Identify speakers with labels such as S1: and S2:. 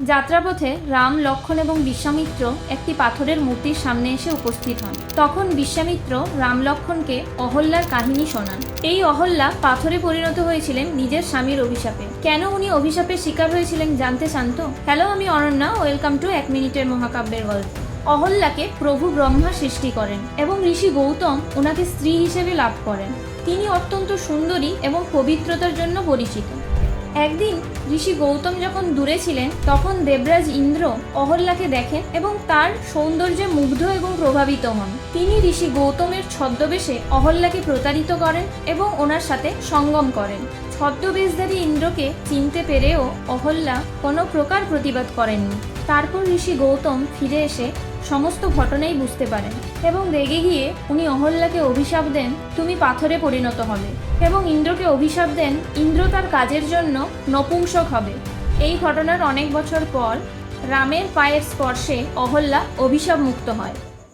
S1: যাত্রাপথে রাম, লক্ষণ এবং বিশ্বামিত্র একটি পাথরের মূর্তির সামনে এসে উপস্থিত হন। তখন বিশ্বামিত্র রাম, লক্ষণকে অহল্যার কাহিনী শোনান। এই অহল্যা পাথরে পরিণত হয়েছিলেন নিজের স্বামীর অভিশাপে। কেন উনি অভিশাপের শিকার হয়েছিলেন জানতে চান তো? হ্যালো, আমি অনন্যা, ওয়েলকাম টু এক মিনিটের মহাকাব্যের গল্প। অহল্যাকে প্রভু ব্রহ্মা সৃষ্টি করেন এবং ঋষি গৌতম ওনাকে স্ত্রী হিসেবে লাভ করেন। তিনি অত্যন্ত সুন্দরী এবং পবিত্রতার জন্য পরিচিত। একদিন ঋষি গৌতম যখন দূরে ছিলেন, তখন দেবরাজ ইন্দ্র অহল্যাকে দেখেন এবং তার সৌন্দর্যে মুগ্ধ এবং প্রভাবিত হন। তিনি ঋষি গৌতমের ছদ্মবেশে অহল্যাকে প্রতারিত করেন এবং ওনার সাথে সঙ্গম করেন। ছদ্মবেশধারী ইন্দ্রকে চিনতে পেরেও অহল্যা কোনো প্রকার প্রতিবাদ করেননি। তারপর ঋষি গৌতম ফিরে এসে সমস্ত ঘটনাই বুঝতে পারেন এবং রেগে গিয়ে উনি অহল্যাকে অভিশাপ দেন, তুমি পাথরে পরিণত হবে এবং ইন্দ্রকে অভিশাপ দেন, ইন্দ্র তার কাজের জন্য নপুংসক হবে। এই ঘটনার অনেক বছর পর রামের পায়ের স্পর্শে অহল্যা অভিশাপ মুক্ত হয়।